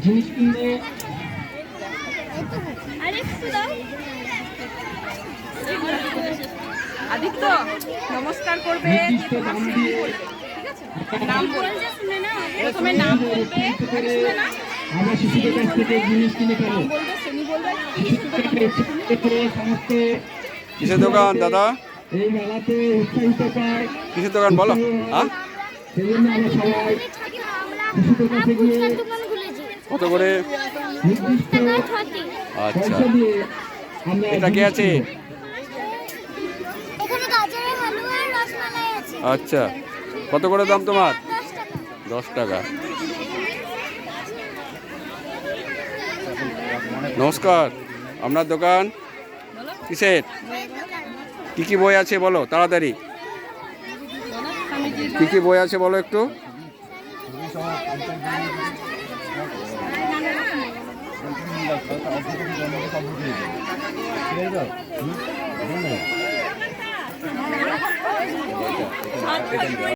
জিনিস কিনলে আদিত্য নমস্কার করবে। নাম বলবে। প্রথমে নাম বলবে। আমরা শিশুদের কাছ থেকে জিনিস কিনে খাব সমস্ত কিসের দোকান দাদা? এই মেলাতে উৎসাহিত পায়। কিসের দোকান বলো? হ্যাঁ? আমরা সবাই শিশুদের কাছে গিয়ে কত করে? আচ্ছা। এটা কে আছে? আচ্ছা। কত করে দাম তোমার? দশ টাকা। নমস্কার। আপনার দোকান? কিসের? কি কি বই আছে বলো তাড়াতাড়ি। কি কি বই আছে বলো একটু। ঠিক আছে